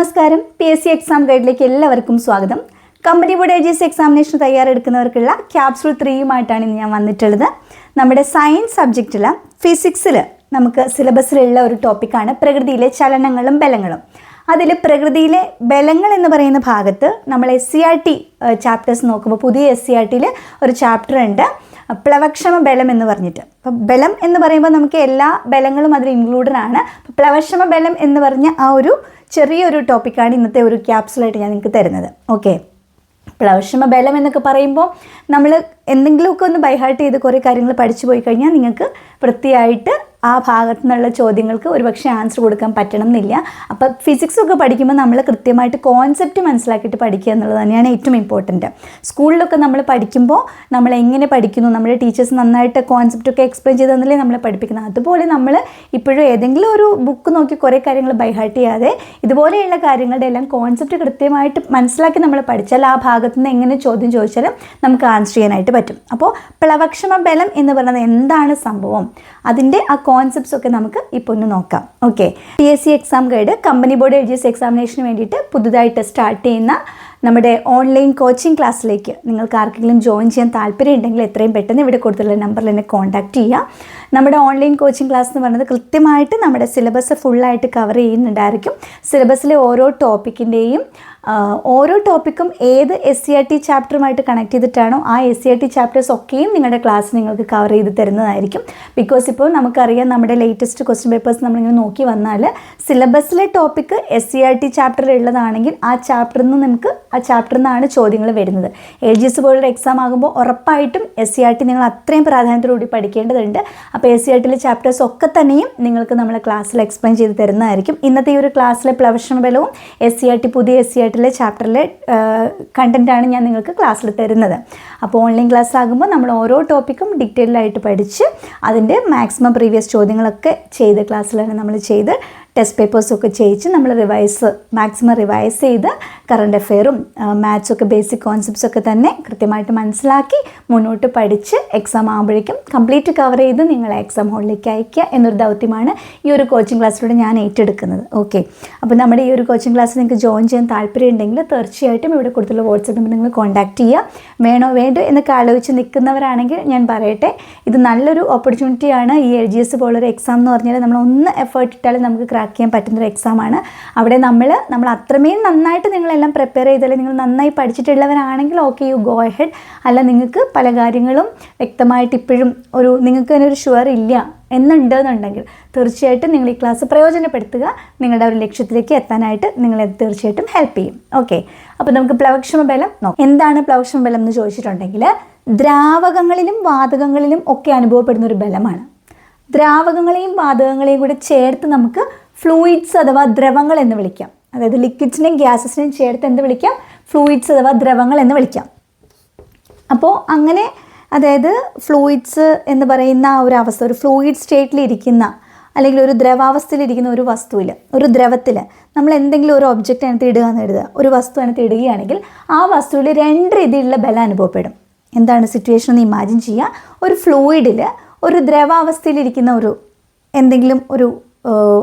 നമസ്കാരം. P S C exam ഗൈഡിലേക്ക് എല്ലാവർക്കും സ്വാഗതം. Company board A G S examination തയ്യാറെടുക്കുന്നവർക്കുള്ള capsule ത്രീയുമായിട്ടാണ് ഇന്ന് ഞാൻ വന്നിട്ടുള്ളത്. നമ്മുടെ സയൻസ് സബ്ജക്റ്റിൽ ഫിസിക്സിൽ നമുക്ക് സിലബസിലുള്ള ഒരു ടോപ്പിക്കാണ് പ്രകൃതിയിലെ ചലനങ്ങളും ബലങ്ങളും. അതിൽ പ്രകൃതിയിലെ ബലങ്ങൾ എന്ന് പറയുന്ന ഭാഗത്ത് നമ്മൾ S C R T chapters നോക്കുമ്പോൾ പുതിയ എസ് സി ആർ ടിയിൽ ഒരു ചാപ്റ്റർ ഉണ്ട്. പ്ലവക്ഷമ ബലം എന്ന് പറഞ്ഞിട്ട്. അപ്പം ബലം എന്ന് പറയുമ്പോൾ നമുക്ക് എല്ലാ ബലങ്ങളും അതിൽ ഇൻക്ലൂഡഡ് ആണ്. പ്ലവക്ഷമ ബലം എന്ന് പറഞ്ഞ ആ ഒരു ചെറിയൊരു ടോപ്പിക്കാണ് ഇന്നത്തെ ഒരു ക്യാപ്സുലായിട്ട് ഞാൻ നിങ്ങൾക്ക് തരുന്നത്. ഓക്കെ പ്ലവക്ഷമ ബലം എന്നൊക്കെ പറയുമ്പോൾ നമ്മൾ എന്തെങ്കിലുമൊക്കെ ഒന്ന് ബൈഹാർട്ട് ചെയ്ത് കുറേ കാര്യങ്ങൾ പഠിച്ചു പോയി കഴിഞ്ഞാൽ നിങ്ങൾക്ക് വൃത്തിയായിട്ട് ആ ഭാഗത്തു നിന്നുള്ള ചോദ്യങ്ങൾക്ക് ഒരുപക്ഷെ ആൻസർ കൊടുക്കാൻ പറ്റണം എന്നില്ല അപ്പോൾ ഫിസിക്സ് ഒക്കെ പഠിക്കുമ്പോൾ നമ്മൾ കൃത്യമായിട്ട് കോൺസെപ്റ്റ് മനസ്സിലാക്കിയിട്ട് പഠിക്കുക എന്നുള്ളത് തന്നെയാണ് ഏറ്റവും ഇമ്പോർട്ടന്റ് സ്കൂളിലൊക്കെ നമ്മൾ പഠിക്കുമ്പോൾ നമ്മൾ എങ്ങനെ പഠിക്കുന്നു നമ്മുടെ ടീച്ചേഴ്സ് നന്നായിട്ട് കോൺസെപ്റ്റ് ഒക്കെ എക്സ്പ്ലെയിൻ ചെയ്ത് തന്നല്ലേ നമ്മളെ പഠിപ്പിക്കുന്നത്. അതുപോലെ നമ്മൾ ഇപ്പോഴും ഏതെങ്കിലും ഒരു ബുക്ക് നോക്കി കുറേ കാര്യങ്ങൾ ബൈഹാർട്ട് ചെയ്യാതെ ഇതുപോലെയുള്ള കാര്യങ്ങളുടെ എല്ലാം കോൺസെപ്റ്റ് കൃത്യമായിട്ട് മനസ്സിലാക്കി നമ്മൾ പഠിച്ചാൽ ആ ഭാഗത്ത് നിന്ന് എങ്ങനെ ചോദ്യം ചോദിച്ചാലും നമുക്ക് ആൻസർ ചെയ്യാനായിട്ട് പറ്റും. അപ്പോൾ പ്ലവക്ഷമ ബലം എന്ന് പറയുന്നത് എന്താണ് സംഭവം? അതിന്റെ ആ കോൺസെപ്റ്റ്സ് ഒക്കെ നമുക്ക് ഇപ്പോൾ ഒന്ന് നോക്കാം. Okay P S C exam guide company board L G S എക്സാമിനേഷന് വേണ്ടിയിട്ട് പുതുതായിട്ട് സ്റ്റാർട്ട് ചെയ്യുന്ന നമ്മുടെ ഓൺലൈൻ കോച്ചിങ് ക്ലാസ്സിലേക്ക് നിങ്ങൾക്ക് ആർക്കെങ്കിലും ജോയിൻ ചെയ്യാൻ താല്പര്യം ഉണ്ടെങ്കിൽ എത്രയും പെട്ടെന്ന് ഇവിടെ കൊടുത്തിട്ടുള്ള നമ്പറിൽ എന്നെ കോൺടാക്റ്റ് ചെയ്യുക. നമ്മുടെ ഓൺലൈൻ കോച്ചിങ് ക്ലാസ് എന്ന് പറയുന്നത് കൃത്യമായിട്ട് നമ്മുടെ സിലബസ് ഫുള്ളായിട്ട് കവർ ചെയ്യുന്നുണ്ടായിരിക്കും. സിലബസിലെ ഓരോ ടോപ്പിക്കിന്റെയും ഓരോ ടോപ്പിക്കും ഏത് എസ് സി ആർ ടി ചാപ്റ്ററുമായിട്ട് കണക്ട് ചെയ്തിട്ടാണോ ആ S C R T chapters ഒക്കെയും നിങ്ങളുടെ ക്ലാസ് നിങ്ങൾക്ക് കവർ ചെയ്ത് തരുന്നതായിരിക്കും. ബിക്കോസ് ഇപ്പോൾ നമുക്കറിയാം നമ്മുടെ ലേറ്റസ്റ്റ് ക്വസ്റ്റ്യൻ പേപ്പേഴ്സ് നമ്മളിങ്ങനെ നോക്കി വന്നാൽ സിലബസിലെ topic S C R T ചാപ്റ്ററിൽ ഉള്ളതാണെങ്കിൽ ആ ചാപ്റ്ററിൽ നിന്ന് നമുക്ക് ആ ചാപ്റ്ററിൽ നിന്നാണ് ചോദ്യങ്ങൾ വരുന്നത്. എൽ ജി എസ് പോലുള്ള എക്സാം ആകുമ്പോൾ ഉറപ്പായിട്ടും എസ് സി ആർ ടി നിങ്ങൾ അത്രയും പ്രാധാന്യത്തോടുകൂടി പഠിക്കേണ്ടതുണ്ട്. അപ്പോൾ എസ് സി ആർ ടിയിലെ ചാപ്റ്റേഴ്സ് ഒക്കെ തന്നെയും നിങ്ങൾക്ക് നമ്മളെ ക്ലാസ്സിൽ എക്സ്പ്ലെയിൻ ചെയ്ത് തരുന്നതായിരിക്കും. ഇന്നത്തെ ഈ ഒരു ക്ലാസ്സിലെ പ്രൊഫഷണൽ ബലവും എസ് സി ആർ ടി പുതിയ എസ് സി ആർ ടിയിലെ ചാപ്റ്ററിലെ കണ്ടന്റാണ് ഞാൻ നിങ്ങൾക്ക് ക്ലാസ്സിൽ തരുന്നത്. അപ്പോൾ ഓൺലൈൻ ക്ലാസ് ആകുമ്പോൾ നമ്മൾ ഓരോ ടോപ്പിക്കും ഡീറ്റെയിൽഡായിട്ട് പഠിച്ച് അതിന്റെ മാക്സിമം പ്രീവിയസ് ചോദ്യങ്ങളൊക്കെ ചെയ്ത് ക്ലാസ്സിലാണ് നമ്മൾ ചെയ്ത് ടെസ്റ്റ് പേപ്പേഴ്സൊക്കെ ചെയ്യിച്ച് നമ്മൾ റിവൈസ് മാക്സിമം റിവൈസ് ചെയ്ത് കറണ്ട് അഫെയറും മാത്സൊക്കെ ബേസിക് കോൺസെപ്റ്റ്സ് ഒക്കെ തന്നെ കൃത്യമായിട്ട് മനസ്സിലാക്കി മുന്നോട്ട് പഠിച്ച് എക്സാം ആകുമ്പോഴേക്കും കംപ്ലീറ്റ് കവർ ചെയ്ത് നിങ്ങളെ എക്സാം ഹോളിലേക്ക് അയക്കുക എന്നൊരു ദൗത്യമാണ് ഈ ഒരു കോച്ചിങ് ക്ലാസ്സിലൂടെ ഞാൻ ഏറ്റെടുക്കുന്നത്. ഓക്കെ അപ്പോൾ നമ്മുടെ ഈ ഒരു കോച്ചിങ് ക്ലാസ് നിങ്ങൾക്ക് ജോയിൻ ചെയ്യാൻ താല്പര്യം ഉണ്ടെങ്കിൽ തീർച്ചയായിട്ടും ഇവിടെ കൊടുത്തുള്ള വാട്സപ്പ് നമ്പർ നിങ്ങൾ കോൺടാക്ട് ചെയ്യുക. വേണോ വേണ്ടോ എന്നൊക്കെ ആലോചിച്ച് നിൽക്കുന്നവരാണെങ്കിൽ ഞാൻ പറയട്ടെ ഇത് നല്ലൊരു ഓപ്പർച്യൂണിറ്റിയാണ് ഈ എൽ ജി എസ് പോലൊരു എക്സാം എന്ന് പറഞ്ഞാൽ നമ്മൾ ഒന്ന് എഫേർട്ട് ഇട്ടാലും നമുക്ക് ക്രാക്ക് ചെയ്യാൻ പറ്റുന്നൊരു എക്സാമാണ് അവിടെ നമ്മൾ നമ്മൾ അത്രമേൽ നന്നായിട്ട് നിങ്ങളെല്ലാം പ്രിപ്പയർ ചെയ്താൽ നിങ്ങൾ നന്നായി പഠിച്ചിട്ടുള്ളവരാണെങ്കിൽ ഓക്കെ യു ഗോ ഹെഡ് അല്ല നിങ്ങൾക്ക് പല കാര്യങ്ങളും വ്യക്തമായിട്ട് ഇപ്പോഴും ഒരു നിങ്ങൾക്ക് ഒരു ഷുവർ ഇല്ല എന്നുണ്ടെന്നുണ്ടെങ്കിൽ തീർച്ചയായിട്ടും നിങ്ങൾ ഈ ക്ലാസ് പ്രയോജനപ്പെടുത്തുക. നിങ്ങളുടെ ഒരു ലക്ഷ്യത്തിലേക്ക് എത്താനായിട്ട് നിങ്ങളെ തീർച്ചയായിട്ടും ഹെൽപ്പ് ചെയ്യും. ഓക്കെ അപ്പോൾ നമുക്ക് പ്ലവക്ഷമ ബലം നോക്കാം. എന്താണ് പ്ലവക്ഷമ ബലം എന്ന് ചോദിച്ചിട്ടുണ്ടെങ്കിൽ ദ്രാവകങ്ങളിലും വാതകങ്ങളിലും ഒക്കെ അനുഭവപ്പെടുന്ന ഒരു ബലമാണ്. ദ്രാവകങ്ങളെയും വാതകങ്ങളെയും കൂടെ ചേർത്ത് നമുക്ക് ഫ്ലൂയിഡ്സ് അഥവാ ദ്രവങ്ങൾ എന്ന് വിളിക്കാം. അതായത് ലിക്വിഡ്സിനെയും ഗ്യാസസിനെയും ചേർത്ത് എന്ത് വിളിക്കാം? ഫ്ലൂയിഡ്സ് അഥവാ ദ്രവങ്ങൾ എന്ന് വിളിക്കാം. അപ്പോൾ അങ്ങനെ അതായത് ഫ്ലൂയിഡ്സ് എന്ന് പറയുന്ന ആ ഒരു അവസ്ഥ ഒരു ഫ്ലൂയിഡ് സ്റ്റേറ്റിലിരിക്കുന്ന അല്ലെങ്കിൽ ഒരു ദ്രവാവസ്ഥയിലിരിക്കുന്ന ഒരു വസ്തുവിൽ ഒരു ദ്രവത്തിൽ നമ്മൾ എന്തെങ്കിലും ഒരു ഒബ്ജക്റ്റ് അതിനകത്ത് ഇടുക എന്ന് എഴുതുക. ഒരു വസ്തു അതിനകത്ത് ഇടുകയാണെങ്കിൽ ആ വസ്തുവിൽ രണ്ട് രീതിയിലുള്ള ബലം അനുഭവപ്പെടും. എന്താണ് സിറ്റുവേഷൻ എന്ന് ഇമാജിൻ ചെയ്യുക? ഒരു ഫ്ലൂയിഡിൽ ഒരു ദ്രവാവസ്ഥയിലിരിക്കുന്ന ഒരു എന്തെങ്കിലും ഒരു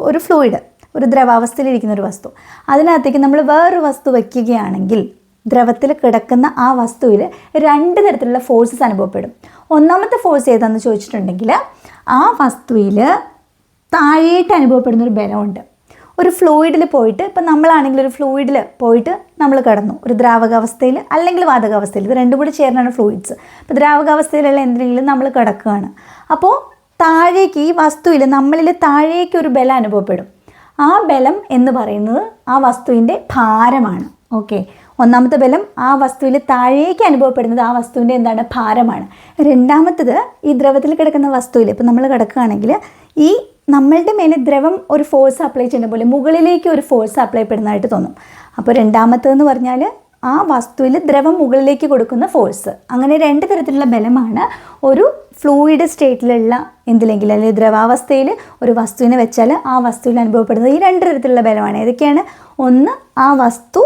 ഒരു ഫ്ലൂയിഡ് ഒരു ദ്രവാവസ്ഥയിലിരിക്കുന്ന ഒരു വസ്തു. അതിനകത്തേക്ക് നമ്മൾ വേറൊരു വസ്തു വയ്ക്കുകയാണെങ്കിൽ ദ്രവത്തിൽ കിടക്കുന്ന ആ വസ്തുവിൽ രണ്ട് തരത്തിലുള്ള ഫോഴ്സസ് അനുഭവപ്പെടും. ഒന്നാമത്തെ ഫോഴ്സ് ഏതാണെന്ന് ചോദിച്ചിട്ടുണ്ടെങ്കിൽ ആ വസ്തുവിൽ താഴേട്ട് അനുഭവപ്പെടുന്ന ഒരു ബലമുണ്ട്. ഒരു ഫ്ലൂയിഡിൽ പോയിട്ട് ഇപ്പം നമ്മളാണെങ്കിൽ ഒരു ഫ്ലൂയിഡിൽ പോയിട്ട് നമ്മൾ കിടന്നു. ഒരു ദ്രാവകാവസ്ഥയിൽ അല്ലെങ്കിൽ വാതകാവസ്ഥയിൽ. ഇത് രണ്ടും കൂടി ചേർന്നാണ് ഫ്ലൂയിഡ്സ്. അപ്പോൾ ദ്രാവകാവസ്ഥയിലുള്ള എന്തെങ്കിലും നമ്മൾ കിടക്കുകയാണ്. അപ്പോൾ താഴേക്ക് ഈ വസ്തുവിൽ നമ്മളിൽ താഴേക്ക് ഒരു ബലം അനുഭവപ്പെടും. ആ ബലം എന്ന് പറയുന്നത് ആ വസ്തുവിന്റെ ഭാരമാണ്. ഓക്കെ ഒന്നാമത്തെ ബലം ആ വസ്തുവിൽ താഴേക്ക് അനുഭവപ്പെടുന്നത് ആ വസ്തുവിന്റെ എന്താണ്? ഭാരമാണ്. രണ്ടാമത്തത് ഈ ദ്രവത്തിൽ കിടക്കുന്ന വസ്തുവിൽ ഇപ്പം നമ്മൾ കിടക്കുകയാണെങ്കിൽ ഈ നമ്മളുടെ മേലെ ദ്രവം ഒരു ഫോഴ്സ് അപ്ലൈ ചെയ്യുന്ന പോലെ മുകളിലേക്ക് ഒരു ഫോഴ്സ് അപ്ലൈ പെടുന്നതായിട്ട് തോന്നും. അപ്പോൾ രണ്ടാമത്തേന്ന് പറഞ്ഞാൽ ആ വസ്തുവിൽ ദ്രവം മുകളിലേക്ക് കൊടുക്കുന്ന ഫോഴ്സ് അങ്ങനെ രണ്ട് തരത്തിലുള്ള ബലമാണ്. ഒരു ഫ്ലൂയിഡ് സ്റ്റേറ്റിലുള്ള എന്തിലെങ്കിലും അല്ലെങ്കിൽ ദ്രവാവസ്ഥയിൽ ഒരു വസ്തുവിനെ വെച്ചാൽ ആ വസ്തുവിൽ അനുഭവപ്പെടുന്നത് ഈ രണ്ട് തരത്തിലുള്ള ബലമാണ്. ഏതൊക്കെയാണ്? ഒന്ന് ആ വസ്തു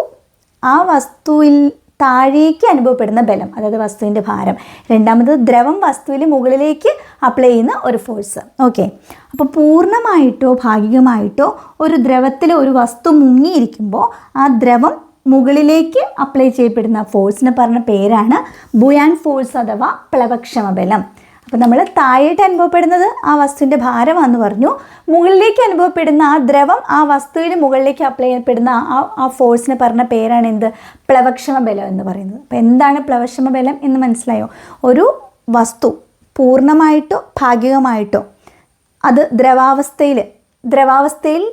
ആ വസ്തുവിൽ താഴേക്ക് അനുഭവപ്പെടുന്ന ബലം അതായത് വസ്തുവിന്റെ ഭാരം. രണ്ടാമത് ദ്രവം വസ്തുവിൽ മുകളിലേക്ക് അപ്ലൈ ചെയ്യുന്ന ഒരു ഫോഴ്സ് ഓക്കെ അപ്പോൾ പൂർണമായിട്ടോ ഭാഗികമായിട്ടോ ഒരു ദ്രവത്തിൽ ഒരു വസ്തു മുങ്ങിയിരിക്കുമ്പോൾ ആ ദ്രവം മുകളിലേക്ക് അപ്ലൈ ചെയ്യപ്പെടുന്ന ഫോഴ്സിന് പറഞ്ഞ പേരാണ് ബുയാൻ ഫോഴ്സ് അഥവാ പ്ലവക്ഷമ ബലം. അപ്പോൾ നമ്മൾ താഴേട്ട് അനുഭവപ്പെടുന്നത് ആ വസ്തുവിന്റെ ഭാരമാണെന്ന് പറഞ്ഞു. മുകളിലേക്ക് അനുഭവപ്പെടുന്ന ആ ദ്രവം ആ വസ്തുവിന് മുകളിലേക്ക് അപ്ലൈ ചെയ്യപ്പെടുന്ന ആ ആ ഫോഴ്സിന് പറഞ്ഞ പേരാണ് എന്ത്? പ്ലവക്ഷമ ബലം എന്ന് പറയുന്നത്. അപ്പോൾ എന്താണ് പ്ലവക്ഷമ ബലം എന്ന് മനസ്സിലായോ? ഒരു വസ്തു പൂർണമായിട്ടോ ഭാഗികമായിട്ടോ അത് ദ്രവാവസ്ഥയിൽ ദ്രവാവസ്ഥയിൽ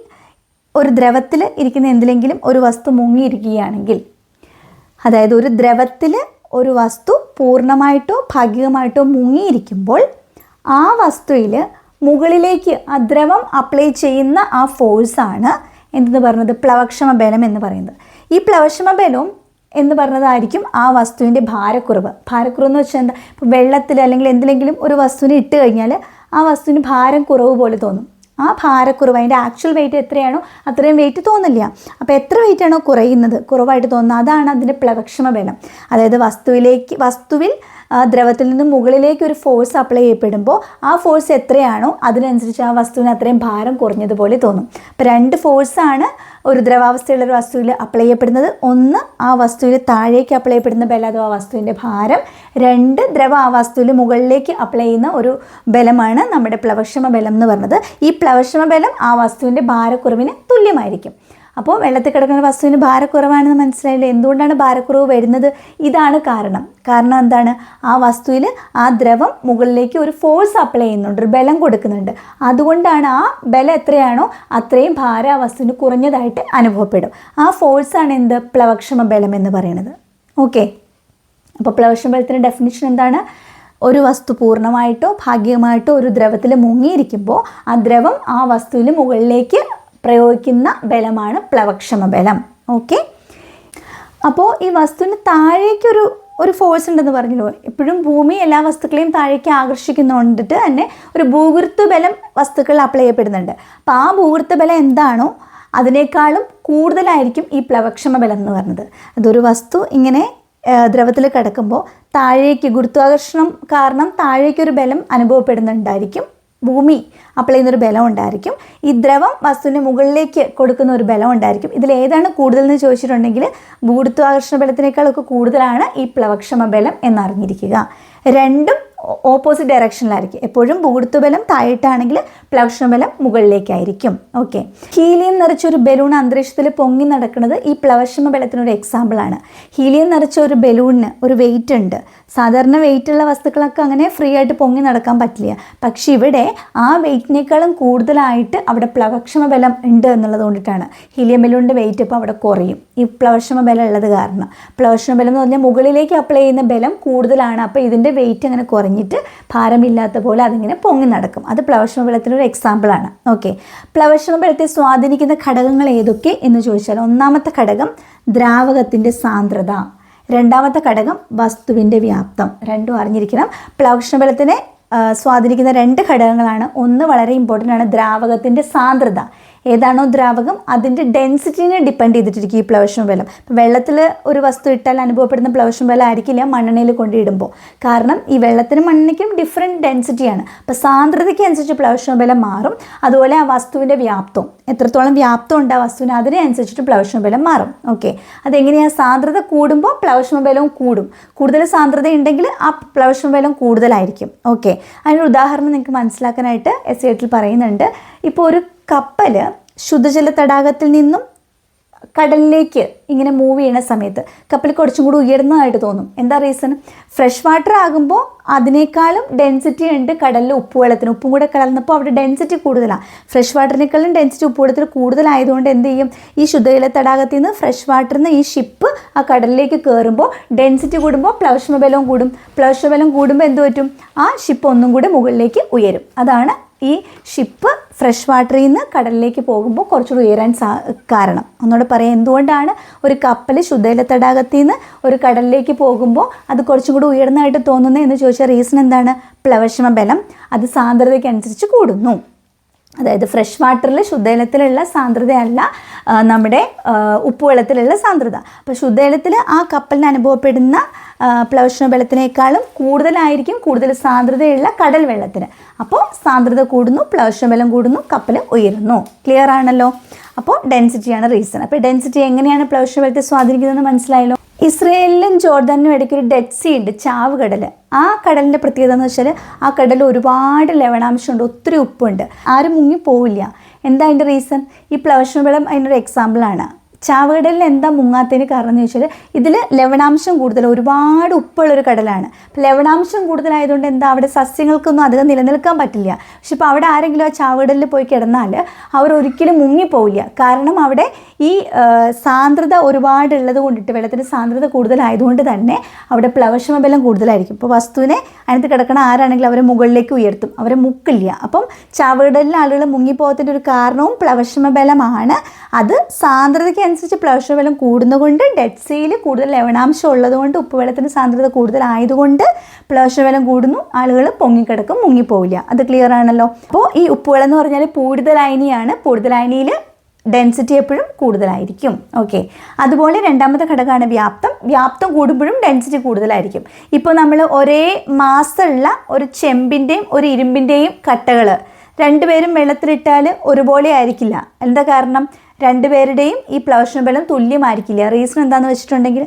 ഒരു ദ്രവത്തിൽ ഇരിക്കുന്ന എന്തിലെങ്കിലും ഒരു വസ്തു മുങ്ങിയിരിക്കുകയാണെങ്കിൽ അതായത് ഒരു ദ്രവത്തിൽ ഒരു വസ്തു പൂർണമായിട്ടോ ഭാഗികമായിട്ടോ മുങ്ങിയിരിക്കുമ്പോൾ ആ വസ്തുവിൽ മുകളിലേക്ക് ആ ദ്രവം അപ്ലൈ ചെയ്യുന്ന ആ ഫോഴ്സാണ് എന്തെന്ന് പറയുന്നത്? പ്ലവക്ഷമ ബലം എന്ന് പറയുന്നത്. ഈ പ്ലവക്ഷമ ബലവും എന്ന് പറഞ്ഞതായിരിക്കും ആ വസ്തുവിന്റെ ഭാരക്കുറവ്. ഭാരക്കുറവ് എന്ന് വെച്ചാൽ എന്താ? ഇപ്പോൾ വെള്ളത്തിൽ അല്ലെങ്കിൽ എന്തിലെങ്കിലും ഒരു വസ്തുവിനെ ഇട്ട് കഴിഞ്ഞാൽ ആ വസ്തുവിന് ഭാരം കുറവ് പോലെ തോന്നും. ആ ഭാരക്കുറവ് അതിന്റെ ആക്ച്വൽ വെയിറ്റ് എത്രയാണോ അത്രയും വെയിറ്റ് തോന്നില്ല. അപ്പോൾ എത്ര വെയിറ്റ് ആണോ കുറയുന്നത്? കുറവായിട്ട് തോന്നുന്നത്. അതാണ് അതിന്റെ പ്ലവക്ഷമ ബലം. അതായത് വസ്തുവിലേക്ക് വസ്തുവിൽ ദ്രവത്തിൽ നിന്ന് മുകളിലേക്ക് ഒരു ഫോഴ്സ് അപ്ലൈ ചെയ്യപ്പെടുമ്പോൾ ആ ഫോഴ്സ് എത്രയാണോ അതിനനുസരിച്ച് ആ വസ്തുവിന് അത്രയും ഭാരം കുറഞ്ഞതുപോലെ തോന്നും. അപ്പോൾ രണ്ട് ഫോഴ്സാണ് ഒരു ദ്രവാവസ്ഥയുള്ള ഒരു വസ്തുവിൽ അപ്ലൈ ചെയ്യപ്പെടുന്നത്. ഒന്ന് ആ വസ്തുവിൽ താഴേക്ക് അപ്ലൈ ചെയ്യപ്പെടുന്ന ബലം അഥവാ വസ്തുവിന്റെ ഭാരം. രണ്ട് ദ്രവ ആ വസ്തുവിൽ മുകളിലേക്ക് അപ്ലൈ ചെയ്യുന്ന ഒരു ബലമാണ് നമ്മുടെ പ്ലവക്ഷമ ബലം എന്ന് പറഞ്ഞത്. ഈ പ്ലവക്ഷമ ബലം ആ വസ്തുവിന്റെ ഭാരക്കുറവിന് തുല്യമായിരിക്കും. അപ്പോൾ വെള്ളത്തിൽ കിടക്കുന്ന വസ്തുവിന് ഭാരക്കുറവാണെന്ന് മനസ്സിലായില്ല. എന്തുകൊണ്ടാണ് ഭാരക്കുറവ് വരുന്നത്? ഇതാണ് കാരണം. കാരണം എന്താണ്? ആ വസ്തുവിൽ ആ ദ്രവം മുകളിലേക്ക് ഒരു ഫോഴ്സ് അപ്ലൈ ചെയ്യുന്നുണ്ട് ഒരു ബലം കൊടുക്കുന്നുണ്ട്. അതുകൊണ്ടാണ് ആ ബലം എത്രയാണോ അത്രയും ഭാരം ആ വസ്തുവിന് കുറഞ്ഞതായിട്ട് അനുഭവപ്പെടും. ആ ഫോഴ്സാണ് എന്ത്? പ്ലവക്ഷമ ബലം എന്ന് പറയുന്നത്. ഓക്കെ. അപ്പോൾ പ്ലവക്ഷമ ബലത്തിന്റെ ഡെഫിനിഷൻ എന്താണ്? ഒരു വസ്തു പൂർണമായിട്ടോ ഭാഗികമായിട്ടോ ഒരു ദ്രവത്തിൽ മുങ്ങിയിരിക്കുമ്പോൾ ആ ദ്രവം ആ വസ്തുവിന് മുകളിലേക്ക് പ്രയോഗിക്കുന്ന ബലമാണ് പ്ലവക്ഷമ ബലം. ഓക്കെ? അപ്പോൾ ഈ വസ്തുവിന് താഴേക്കൊരു ഒരു ഫോഴ്സ് ഉണ്ടെന്ന് പറഞ്ഞല്ലോ. എപ്പോഴും ഭൂമി എല്ലാ വസ്തുക്കളെയും താഴേക്ക് ആകർഷിക്കുന്നുണ്ടിട്ട് തന്നെ ഒരു ഭൂഗുരുത്വ ബലം വസ്തുക്കളിൽ അപ്ലൈ ചെയ്യപ്പെടുന്നുണ്ട്. അപ്പോൾ ആ ഭൂഗുരുത്വ ബലം എന്താണോ അതിനേക്കാളും കൂടുതലായിരിക്കും ഈ പ്ലവക്ഷമ ബലം എന്ന് പറഞ്ഞത്. അതൊരു വസ്തു ഇങ്ങനെ ദ്രവത്തിൽ കിടക്കുമ്പോൾ താഴേക്ക് ഗുരുത്വാകർഷണം കാരണം താഴേക്കൊരു ബലം അനുഭവപ്പെടുന്നുണ്ടായിരിക്കും. ഭൂമി അപ്ലൈ ചെയ്യുന്നൊരു ബലം ഉണ്ടായിരിക്കും. ഈ ദ്രവം വസ്തുവിന് മുകളിലേക്ക് കൊടുക്കുന്ന ഒരു ബലം ഉണ്ടായിരിക്കും. ഇതിൽ ഏതാണ് കൂടുതൽ എന്ന് ചോദിച്ചിട്ടുണ്ടെങ്കിൽ ഗുരുത്വാകർഷണ ബലത്തിനേക്കാളൊക്കെ കൂടുതലാണ് ഈ പ്ലവക്ഷമ ബലം എന്നറിഞ്ഞിരിക്കുക. രണ്ടും ഓപ്പോസിറ്റ് ഡയറക്ഷനിലായിരിക്കും എപ്പോഴും ഭൂഗുരുത്വബലം താഴെട്ടാണെങ്കിൽ പ്ലവക്ഷണബലം മുകളിലേക്കായിരിക്കും. ഓക്കെ ഹീലിയം നിറച്ചൊരു ബലൂൺ അന്തരീക്ഷത്തിൽ പൊങ്ങി നടക്കുന്നത് ഈ പ്ലവക്ഷമ ബലത്തിനൊരു എക്സാമ്പിളാണ് ഹീലിയം നിറച്ച ഒരു ബലൂണിന് ഒരു വെയിറ്റ് ഉണ്ട്. സാധാരണ വെയിറ്റ് ഉള്ള വസ്തുക്കളൊക്കെ അങ്ങനെ ഫ്രീ ആയിട്ട് പൊങ്ങി നടക്കാൻ പറ്റില്ല. പക്ഷേ ഇവിടെ ആ വെയിറ്റിനേക്കാളും കൂടുതലായിട്ട് അവിടെ പ്ലവക്ഷമ ബലം ഉണ്ട് എന്നുള്ളത് കൊണ്ടിട്ടാണ്. ഹീലിയം ബലൂണിന്റെ വെയിറ്റ് ഇപ്പോൾ അവിടെ കുറയും. ഈ പ്ലവക്ഷമ ബലം ഉള്ളത് കാരണം. പ്ലവക്ഷമ ബലം എന്ന് പറഞ്ഞാൽ മുകളിലേക്ക് അപ്ലൈ ചെയ്യുന്ന ബലം കൂടുതലാണ്. അപ്പോൾ ഇതിന്റെ വെയിറ്റ് അങ്ങനെ കുറഞ്ഞിട്ട് ഭാരമില്ലാത്ത പോലെ അതിങ്ങനെ പൊങ്ങി നടക്കും. അത് പ്ലവക്ഷമ ബലത്തിനൊരു എക്സാമ്പിളാണ് ഓക്കെ പ്ലവക്ഷമ ബലത്തെ സ്വാധീനിക്കുന്ന ഘടകങ്ങൾ ഏതൊക്കെ എന്ന് ചോദിച്ചാൽ ഒന്നാമത്തെ ഘടകം ദ്രാവകത്തിന്റെ സാന്ദ്രത. രണ്ടാമത്തെ ഘടകം വസ്തുവിന്റെ വ്യാപ്തം. രണ്ടും അറിഞ്ഞിരിക്കണം. പ്ലവക്ഷണബലത്തിനെ സ്വാധീനിക്കുന്ന രണ്ട് ഘടകങ്ങളാണ്. ഒന്ന് വളരെ ഇമ്പോർട്ടന്റ് ആണ് ദ്രാവകത്തിന്റെ സാന്ദ്രത. ഏതാണോ ദ്രാവകം അതിന്റെ ഡെൻസിറ്റിനെ ഡിപ്പെൻഡ് ചെയ്തിട്ടിരിക്കും ഈ ബലം ഇപ്പം വെള്ളത്തിൽ ഒരു വസ്തു ഇട്ടാൽ അനുഭവപ്പെടുന്ന പ്ലവഷൻ ബലം ആയിരിക്കില്ല മണ്ണെണ്ണയിൽ കൊണ്ടിടുമ്പോൾ. കാരണം ഈ വെള്ളത്തിനും മണ്ണെണ്ണയ്ക്കും ഡിഫറെന്റ് ഡെൻസിറ്റിയാണ് അപ്പോൾ സാന്ദ്രതയ്ക്ക് അനുസരിച്ച് പ്ലവഷൻ ബലം മാറും. അതുപോലെ ആ വസ്തുവിന്റെ വ്യാപ്തം എത്രത്തോളം വ്യാപ്തം ഉണ്ട് ആ വസ്തുവിന് അതിനനുസരിച്ചിട്ട് പ്ലവഷൻ ബലം മാറും. ഓക്കെ അതെങ്ങനെയാണ് സാന്ദ്രത കൂടുമ്പോൾ പ്ലവഷൻ ബലവും കൂടും. കൂടുതൽ സാന്ദ്രത ഉണ്ടെങ്കിൽ ആ പ്ലവഷൻ ബലം കൂടുതലായിരിക്കും. ഓക്കെ അതിനൊരു ഉദാഹരണം നിങ്ങൾക്ക് മനസ്സിലാക്കാനായിട്ട് എസ് എട്ടിൽ പറയുന്നുണ്ട്. ഇപ്പോൾ ഒരു കപ്പൽ ശുദ്ധജല തടാകത്തിൽ നിന്നും കടലിലേക്ക് ഇങ്ങനെ മൂവ് ചെയ്യുന്ന സമയത്ത് കപ്പൽ കുറച്ചും കൂടി ഉയർന്നതായിട്ട് തോന്നും. എന്താ റീസൺ ഫ്രഷ് വാട്ടർ ആകുമ്പോൾ അതിനേക്കാളും ഡെൻസിറ്റി ഉണ്ട് കടലിൽ ഉപ്പുവെള്ളത്തിന്. ഉപ്പും കൂടെ കലർന്നപ്പോൾ അവിടെ ഡെൻസിറ്റി കൂടുതലാണ്. ഫ്രഷ് വാട്ടറിനേക്കാളും ഡെൻസിറ്റി ഉപ്പുവെള്ളത്തിൽ കൂടുതലായതുകൊണ്ട് എന്ത് ചെയ്യും? ഈ ശുദ്ധജല തടാകത്തിൽ നിന്ന് ഫ്രഷ് വാട്ടറിൽ നിന്ന് ഈ ഷിപ്പ് ആ കടലിലേക്ക് കയറുമ്പോൾ ഡെൻസിറ്റി കൂടുമ്പോൾ പ്ലവഷ്മബലവും കൂടും. പ്ലവഷ്മബലം കൂടുമ്പോൾ എന്ത് പറ്റും? ആ ഷിപ്പ് ഒന്നും കൂടി മുകളിലേക്ക് ഉയരും. അതാണ് ഈ ഷിപ്പ് ഫ്രഷ് വാട്ടറിൽ നിന്ന് കടലിലേക്ക് പോകുമ്പോൾ കുറച്ചുകൂടി ഉയരാൻ സാ കാരണം. ഒന്നുകൂടെ പറയാം എന്തുകൊണ്ടാണ് ഒരു കപ്പൽ ശുദ്ധജല തടാകത്തിൽ നിന്ന് ഒരു കടലിലേക്ക് പോകുമ്പോൾ അത് കുറച്ചും കൂടി ഉയർന്നതായിട്ട് തോന്നുന്നത് എന്ന് ചോദിച്ചാൽ റീസൺ എന്താണ്? പ്ലവക്ഷമ ബലം. അത് സാന്ദ്രതയ്ക്കനുസരിച്ച് കൂടുന്നു. അതായത് ഫ്രഷ് വാട്ടറിൽ ശുദ്ധജലത്തിലുള്ള സാന്ദ്രതയല്ല നമ്മുടെ ഉപ്പുവെള്ളത്തിലുള്ള സാന്ദ്രത. അപ്പോൾ ശുദ്ധജലത്തിൽ ആ കപ്പലിന് അനുഭവപ്പെടുന്ന ആ, പ്ലവഷ്ണബലത്തിനേക്കാളും കൂടുതലായിരിക്കും കൂടുതൽ സാന്ദ്രതയുള്ള കടൽ വെള്ളത്തിന്. അപ്പോൾ സാന്ദ്രത കൂടുന്നു പ്ലവഷ്ണബലം കൂടുന്നു കപ്പൽ ഉയരുന്നു. ക്ലിയർ ആണല്ലോ? അപ്പോൾ ഡെൻസിറ്റിയാണ് റീസൺ അപ്പോൾ ഡെൻസിറ്റി എങ്ങനെയാണ് പ്ലവഷ്ണബലത്തെ സ്വാധീനിക്കുന്നതെന്ന് മനസ്സിലായല്ലോ? ഇസ്രയേലിലും ജോർദാനിലും ഇടയ്ക്ക് ഒരു ഡെഡ് സീ ഉണ്ട് ചാവ് കടൽ. ആ കടലിന്റെ പ്രത്യേകത എന്ന് വെച്ചാൽ ആ കടലിൽ ഒരുപാട് ലവണാംശമുണ്ട് ഒത്തിരി ഉപ്പുണ്ട്. ആരും മുങ്ങി പോവില്ല എന്താ അതിന്റെ റീസൺ ഈ പ്ലവഷ്ണബലം അതിനൊരു എക്സാമ്പിളാണ് ചാവുകടലിൽ എന്താ മുങ്ങാത്തതിന് കാരണം എന്ന് ചോദിച്ചാൽ ഇതിൽ ലവണാംശം കൂടുതൽ ഒരുപാട് ഉപ്പുള്ളൊരു കടലാണ്. അപ്പോൾ ലവണാംശം കൂടുതലായതുകൊണ്ട് എന്താ അവിടെ സസ്യങ്ങൾക്കൊന്നും അധികം നിലനിൽക്കാൻ പറ്റില്ല. പക്ഷെ ഇപ്പോൾ അവിടെ ആരെങ്കിലും ആ ചാവുകടലിൽ പോയി കിടന്നാൽ അവർ ഒരിക്കലും മുങ്ങിപ്പോവില്ല. കാരണം അവിടെ ഈ സാന്ദ്രത ഒരുപാടുള്ളത് കൊണ്ടിട്ട് വെള്ളത്തിന്റെ സാന്ദ്രത കൂടുതലായതുകൊണ്ട് തന്നെ അവിടെ പ്ലവശമബലം ബലം കൂടുതലായിരിക്കും. ഇപ്പോൾ വസ്തുവിനെ അതിനകത്ത് കിടക്കണ ആരാണെങ്കിലും അവരെ മുകളിലേക്ക് ഉയർത്തും. അവരെ മുക്കില്ല. അപ്പം ചാവുകടലിൽ ആളുകൾ മുങ്ങിപ്പോകത്തിന്റെ ഒരു കാരണവും പ്ലവശമബലമാണ് ബലമാണ് അത് സാന്ദ്രതയ്ക്ക് അനുസരിച്ച് പ്ലഷർ വെള്ളം കൂടുന്നതുകൊണ്ട് ഡെഡ് സീയിൽ കൂടുതൽ ലവണാംശം ഉള്ളതുകൊണ്ട് ഉപ്പുവെള്ളത്തിന്റെ സാന്ദ്രത കൂടുതലായതുകൊണ്ട് പ്ലഷർ വെള്ളം കൂടുന്നു. ആളുകൾ പൊങ്ങിക്കിടക്കും മുങ്ങിപ്പോവില്ല. അത് ക്ലിയർ ആണല്ലോ. അപ്പോൾ ഈ ഉപ്പുവെള്ളം എന്ന് പറഞ്ഞാൽ പൂരിതലായനിയാണ് പൂരിതലായനിയിൽ ഡെൻസിറ്റി എപ്പോഴും കൂടുതലായിരിക്കും. ഓക്കെ അതുപോലെ രണ്ടാമത്തെ ഘടകമാണ് വ്യാപ്തം. വ്യാപ്തം കൂടുമ്പോഴും ഡെൻസിറ്റി കൂടുതലായിരിക്കും. ഇപ്പോൾ നമ്മൾ ഒരേ മാസമുള്ള ഒരു ചെമ്പിന്റെയും ഒരു ഇരുമ്പിന്റെയും കട്ടകൾ രണ്ടുപേരും വെള്ളത്തിലിട്ടാൽ ഒരുപോലെ ആയിരിക്കില്ല. എന്താ കാരണം? രണ്ടുപേരുടെയും ഈ പ്ലവഷണ ബലം തുല്യമായിരിക്കില്ല. റീസൺ എന്താണെന്ന് വെച്ചിട്ടുണ്ടെങ്കിൽ.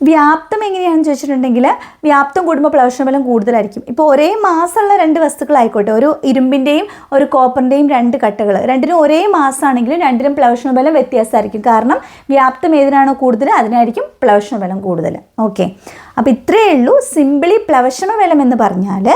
വ്യാപ്തം എങ്ങനെയാണെന്ന് ചോദിച്ചിട്ടുണ്ടെങ്കിൽ വ്യാപ്തം കൂടുമ്പോൾ പ്ലവഷണബലം കൂടുതലായിരിക്കും. ഇപ്പോൾ ഒരേ മാസമുള്ള രണ്ട് വസ്തുക്കളായിക്കോട്ടെ ഒരു ഇരുമ്പിന്റെയും ഒരു കോപ്പറിന്റെയും രണ്ട് കട്ടകൾ. രണ്ടിനും ഒരേ മാസമാണെങ്കിലും രണ്ടിനും പ്ലവഷണബലം വ്യത്യാസമായിരിക്കും. കാരണം വ്യാപ്തം ഏതിനാണോ കൂടുതൽ അതിനായിരിക്കും പ്ലവഷണബലം കൂടുതൽ. ഓക്കെ അപ്പോൾ ഇത്രയേ ഉള്ളൂ. സിമ്പിളി പ്ലവഷണബലം എന്ന് പറഞ്ഞാൽ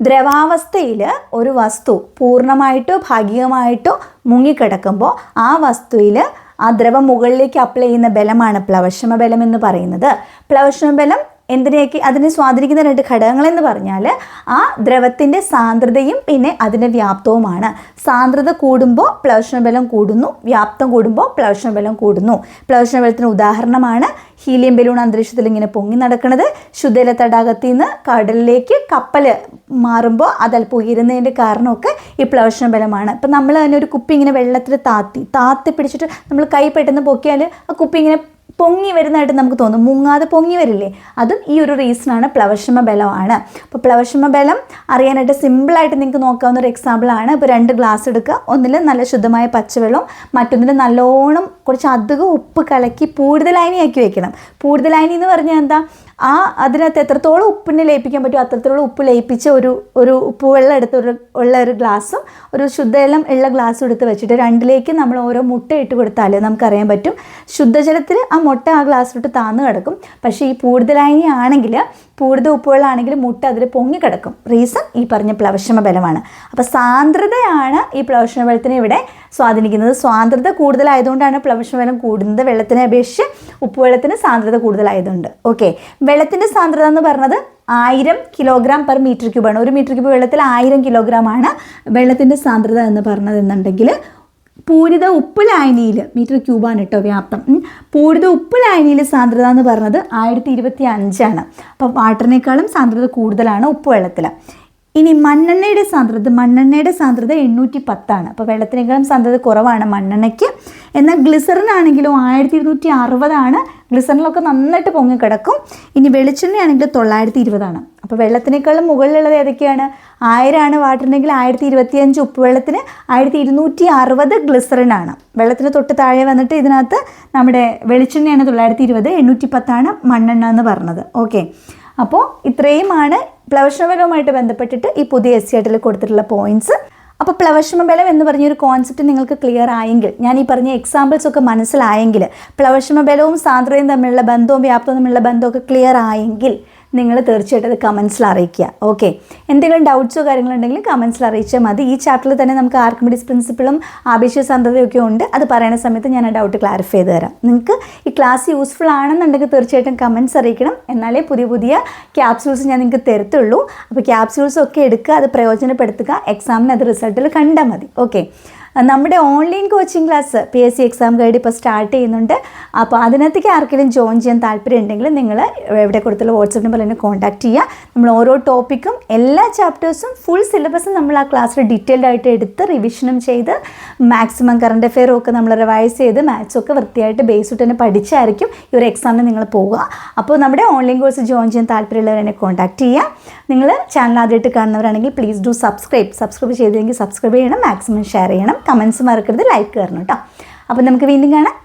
ദ്രവാവസ്ഥയിൽ ഒരു വസ്തു പൂർണമായിട്ടോ ഭാഗികമായിട്ടോ മുങ്ങിക്കിടക്കുമ്പോൾ ആ വസ്തുവിൽ ആ ദ്രവം മുകളിലേക്ക് അപ്ലൈ ചെയ്യുന്ന ബലമാണ് പ്ലവക്ഷമ ബലം എന്ന് പറയുന്നത്. പ്ലവക്ഷമ ബലം എന്തിനെയൊക്കെ അതിനെ സ്വാധീനിക്കുന്ന രണ്ട് ഘടകങ്ങൾ എന്ന് പറഞ്ഞാൽ ആ ദ്രവത്തിന്റെ സാന്ദ്രതയും പിന്നെ അതിന്റെ വ്യാപ്തവുമാണ്. സാന്ദ്രത കൂടുമ്പോൾ പ്ലവക്ഷണബലം കൂടുന്നു വ്യാപ്തം കൂടുമ്പോൾ പ്ലവക്ഷണബലം കൂടുന്നു. പ്ലവക്ഷണബലത്തിന് ഉദാഹരണമാണ് ഹീലിയം ബലൂൺ അന്തരീക്ഷത്തിൽ ഇങ്ങനെ പൊങ്ങി നടക്കുന്നത്. ശുദ്ധജല തടാകത്തിൽ നിന്ന് കടലിലേക്ക് കപ്പൽ മാറുമ്പോൾ അതല്പം ഉയരുന്നതിന്റെ കാരണമൊക്കെ ഈ പ്ലവശന ബലമാണ്. ഇപ്പം നമ്മൾ തന്നെ ഒരു കുപ്പി ഇങ്ങനെ വെള്ളത്തിൽ താത്തി താത്തി പിടിച്ചിട്ട് നമ്മൾ കൈ പെട്ടെന്ന് പൊക്കിയാൽ ആ കുപ്പി ഇങ്ങനെ പൊങ്ങി വരുന്നതായിട്ട് നമുക്ക് തോന്നും. മുങ്ങാതെ പൊങ്ങി വരില്ലേ? അതും ഈ ഒരു റീസണാണ് പ്ലവശമ ബലമാണ് അപ്പോൾ പ്ലവശമ ബലം അറിയാനായിട്ട് സിമ്പിളായിട്ട് നിങ്ങൾക്ക് നോക്കാവുന്ന ഒരു എക്സാമ്പിളാണ് ഇപ്പോൾ രണ്ട് ഗ്ലാസ് എടുക്കുക. ഒന്നിൽ നല്ല ശുദ്ധമായ പച്ചവെള്ളം മറ്റൊന്നിൽ നല്ലോണം കുറച്ച് അധികം ഉപ്പ് കലക്കി പൂരിതലായനിയാക്കി വെക്കണം. പൂരിതലായനി എന്ന് പറഞ്ഞാൽ എന്താ? ആ അതിനകത്ത് എത്രത്തോളം ഉപ്പിനെ ലയിപ്പിക്കാൻ പറ്റും അത്രത്തോളം ഉപ്പ് ലയിപ്പിച്ച ഒരു ഒരു ഉപ്പ് വെള്ളം എടുത്ത് ഒരു ഉള്ള ഒരു ഗ്ലാസ്സും ഒരു ശുദ്ധജലം ഉള്ള ഗ്ലാസ്സും എടുത്ത് വെച്ചിട്ട് രണ്ടിലേക്ക് നമ്മൾ ഓരോ മുട്ട ഇട്ട് കൊടുത്താൽ നമുക്കറിയാൻ പറ്റും. ശുദ്ധജലത്തിൽ ആ മുട്ട ആ ഗ്ലാസ്സിലോട്ട് താന്ന് കിടക്കും. പക്ഷേ ഈ കൂടുതലായി ആണെങ്കിൽ പൂരിത ഉപ്പുകളാണെങ്കിൽ മുട്ട അതിൽ പൊങ്ങി കിടക്കും റീസൺ ഈ പറഞ്ഞ പ്ലവക്ഷമ ബലമാണ്. അപ്പോൾ സാന്ദ്രതയാണ് ഈ പ്ലവക്ഷമ ബലത്തിനെ ഇവിടെ സ്വാധീനിക്കുന്നത്. സാന്ദ്രത കൂടുതലായതുകൊണ്ടാണ് പ്ലവക്ഷമ ബലം കൂടുന്നത്. വെള്ളത്തിനെ അപേക്ഷിച്ച് ഉപ്പുവെള്ളത്തിന് സാന്ദ്രത കൂടുതലായതുകൊണ്ട്. ഓക്കെ വെള്ളത്തിന്റെ സാന്ദ്രത എന്ന് പറഞ്ഞത് ആയിരം കിലോഗ്രാം പെർ മീറ്റർ ക്യൂബാണ് ഒരു മീറ്റർ ക്യൂബ് വെള്ളത്തിൽ ആയിരം കിലോഗ്രാം ആണ് വെള്ളത്തിന്റെ സാന്ദ്രത എന്ന് പറഞ്ഞത് എന്നുണ്ടെങ്കിൽ പൂരിത ഉപ്പ് ലായനിയിൽ മീറ്റർ ക്യൂബാണ് കേട്ടോ വ്യാപ്തം. പൂരിത ഉപ്പ് ലായനിയിൽ സാന്ദ്രത എന്ന് പറഞ്ഞത് ആയിരത്തി ഇരുപത്തി അഞ്ചാണ് അപ്പോൾ വാട്ടറിനേക്കാളും സാന്ദ്രത കൂടുതലാണ് ഉപ്പ് വെള്ളത്തിൽ ഇനി മണ്ണെണ്ണയുടെ സാന്ദ്രത മണ്ണെണ്ണയുടെ സാന്ദ്രത എണ്ണൂറ്റി പത്താണ് അപ്പോൾ വെള്ളത്തിനേക്കാളും സാന്ദ്രത കുറവാണ് മണ്ണെണ്ണയ്ക്ക്. എന്നാൽ ഗ്ലിസറിൻ ആണെങ്കിലും ആയിരത്തി ഇരുന്നൂറ്റി അറുപതാണ് ഗ്ലിസറിനിലൊക്കെ നന്നായിട്ട് പൊങ്ങിക്കിടക്കും ഇനി വെളിച്ചെണ്ണയാണെങ്കിൽ തൊള്ളായിരത്തി ഇരുപതാണ് അപ്പോൾ വെള്ളത്തിനേക്കാളും മുകളിലുള്ളത് ഏതൊക്കെയാണ്? ആയിരമാണ് വാട്ടറിനെങ്കിൽ ആയിരത്തി ഇരുപത്തിയഞ്ച് ഉപ്പുവെള്ളത്തിന് ആയിരത്തി ഇരുന്നൂറ്റി അറുപത് ഗ്ലിസറിനാണ്. വെള്ളത്തിന് തൊട്ട് താഴെ വന്നിട്ട് ഇതിനകത്ത് നമ്മുടെ വെളിച്ചെണ്ണയാണ് തൊള്ളായിരത്തി ഇരുപത് എണ്ണൂറ്റി പത്താണ് മണ്ണെണ്ണ എന്ന് പറഞ്ഞത്. ഓക്കെ. അപ്പോൾ ഇത്രയുമാണ് പ്ലവശ്രമബലവുമായിട്ട് ബന്ധപ്പെട്ടിട്ട് ഈ പുതിയ എസ് സി ആയിട്ടിൽ കൊടുത്തിട്ടുള്ള പോയിന്റ്സ് അപ്പോൾ പ്ലവക്ഷമബലം എന്ന് പറഞ്ഞൊരു കോൺസെപ്റ്റ് നിങ്ങൾക്ക് ക്ലിയർ ആയെങ്കിൽ ഞാൻ ഈ പറഞ്ഞ എക്സാമ്പിൾസ് ഒക്കെ മനസ്സിലായെങ്കിൽ പ്ലവക്ഷമബലവും സാന്ദ്രതയും തമ്മിലുള്ള ബന്ധവും വ്യാപ്തവും തമ്മിലുള്ള ബന്ധമൊക്കെ ക്ലിയർ ആയെങ്കിൽ നിങ്ങൾ തീർച്ചയായിട്ടും അത് കമൻസിൽ അറിയിക്കുക. ഓക്കെ എന്തെങ്കിലും ഡൗട്ട്സോ കാര്യങ്ങളുണ്ടെങ്കിൽ കമൻസിൽ അറിയിച്ചാൽ മതി. ഈ ചാപ്റ്ററിൽ തന്നെ നമുക്ക് ആർക്കിമിഡിസ് പ്രിൻസിപ്പിളും ആപേക്ഷിക സാന്ദ്രതയൊക്കെ ഉണ്ട്. അത് പറയുന്ന സമയത്ത് ഞാൻ ആ ഡൗട്ട് ക്ലാരിഫൈ ചെയ്ത് തരാം. നിങ്ങൾക്ക് ഈ ക്ലാസ് യൂസ്ഫുൾ ആണെന്നുണ്ടെങ്കിൽ തീർച്ചയായിട്ടും കമൻസ് അറിയിക്കണം. എന്നാലേ പുതിയ പുതിയ ക്യാപ്സ്യൂൾസ് ഞാൻ നിങ്ങൾക്ക് തരത്തുള്ളൂ. അപ്പോൾ ക്യാപ്സ്യൂൾസ് ഒക്കെ എടുക്കുക അത് പ്രയോജനപ്പെടുത്തുക. എക്സാമിന് അത് റിസൾട്ടിൽ കണ്ടാൽ മതി. ഓക്കെ നമ്മുടെ online coaching class P S C exam guide ഇപ്പോൾ സ്റ്റാർട്ട് ചെയ്യുന്നുണ്ട്. അപ്പോൾ അതിനകത്തേക്ക് ആർക്കെങ്കിലും ജോയിൻ ചെയ്യാൻ താല്പര്യം ഉണ്ടെങ്കിൽ നിങ്ങൾ ഇവിടെ കൊടുത്തുള്ള വാട്സപ്പ് നമ്പർ എന്നെ കോൺടാക്ട് ചെയ്യുക. നമ്മൾ ഓരോ ടോപ്പിക്കും എല്ലാ ചാപ്റ്റേഴ്സും ഫുൾ സിലബസും നമ്മൾ ആ ക്ലാസ്സിൽ ഡീറ്റെയിൽഡ് ആയിട്ട് എടുത്ത് റിവിഷനും ചെയ്ത് മാക്സിമം കറണ്ട് അഫെയറും ഒക്കെ നമ്മൾ റിവൈസ് ചെയ്ത് മാത്സും ഒക്കെ വൃത്തിയായിട്ട് ബേസ് ഇട്ട് തന്നെ പഠിച്ചായിരിക്കും ഈ ഒരു എക്സാമിന് നിങ്ങൾ പോവുക. അപ്പോൾ നമ്മുടെ ഓൺലൈൻ കോഴ്സ് ജോയിൻ ചെയ്യാൻ താല്പര്യമുള്ളവർ എന്നെ കോൺടാക്ട് ചെയ്യുക. നിങ്ങൾ ചാനൽ ആദ്യമായിട്ട് കാണുന്നവരാണെങ്കിൽ പ്ലീസ് ഡു സബ്സ്ക്രൈബ് സബ്സ്ക്രൈബ് ചെയ്തില്ലെങ്കിൽ സബ്സ്ക്രൈബ് ചെയ്യണം മാക്സിമം ഷെയർ ചെയ്യണം. കമൻസ് മറക്കരുത് ലൈക്ക് കയറണം കേട്ടോ അപ്പോൾ നമുക്ക് വീണ്ടും കാണാം.